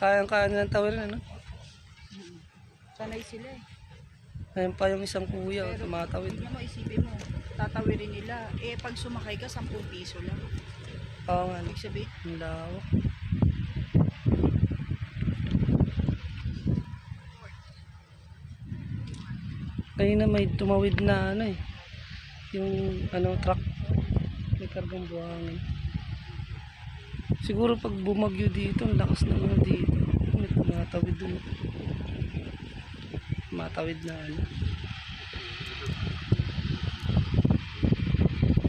Kayang-kaya nilang tawirin, ano? Sanay sila eh. Ayun pa yung isang kuya, oh, tumatawid. Tignan mo, isipin mo, tatawirin nila. Eh, pag sumakay ka, 10 piso lang. Oo nga, Ibig sabihin, ang lawak. Kanina may tumawid na ano eh. Yung ano truck. May kargang buhangin. Siguro pag bumagyo dito, ang lakas na ano dito. May tumatawid dun. Matawid na ano.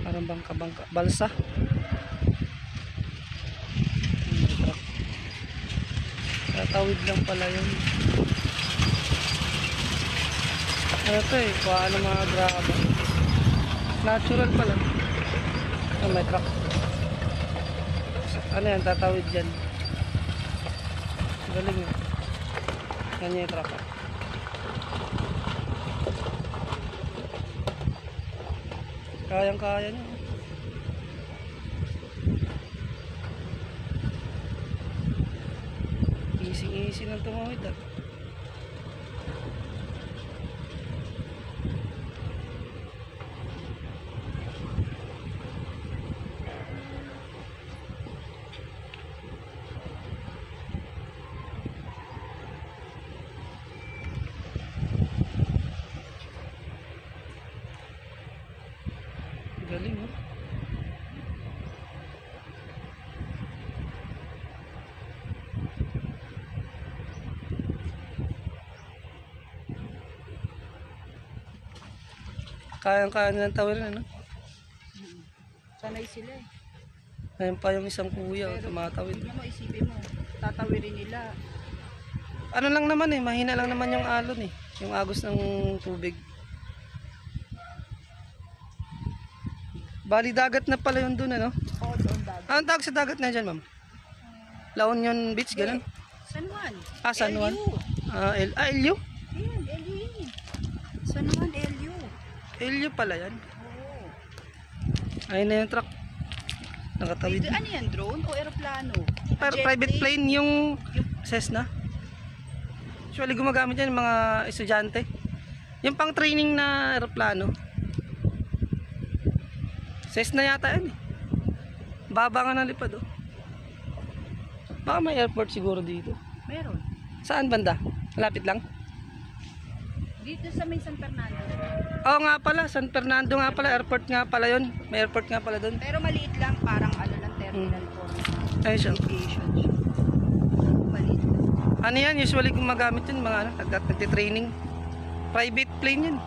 Parang bangka-bangka. Balsa. Tatawid lang pala yun. Ano to eh, ng mga graba. Natural pala. Ah, may truck. Ano yan, tatawid dyan. Galing eh. Yan yung truck. Kayang-kaya niya. Easy-easy ng tumawid ah. Galing oh. Kayang-kaya nilang tawirin, ano? sanay sila eh. Ayun pa yung isang kuya, tumatawid. Tignan mo, isipin mo, tatawirin nila. Ano lang naman eh, mahina lang naman yung alon eh. Yung agos ng tubig. Bali dagat na pala yun dun ano? Oo, doon dagat. Anong tawag sa dagat na dyan ma'am? La Union Beach, ganun? San Juan. Ah, San Juan? LU. Ah, El ah, Elio? Ayan, LU yun. San Juan, LU. Elio pala yan. Ayun na yung truck. Nakatawid. Dito, ano yan, drone o aeroplano? Pero Jet private plane? yung Cessna. Usually gumagamit yan mga estudyante. Yung pang training na aeroplano. Cessna yata yan eh. Baba nga ng lipad oh. Baka may airport siguro dito. Meron. Saan banda? Malapit lang? Dito sa may San Fernando. Oo nga pala, San Fernando nga pala, airport nga pala yun. May airport nga pala doon. Pero maliit lang, parang ano lang, terminal for Ayun siya. aviation siya. Maliit lang. Ano yan? Usually gumagamit yun mga ano, nag- nagtitraining. Private plane yun.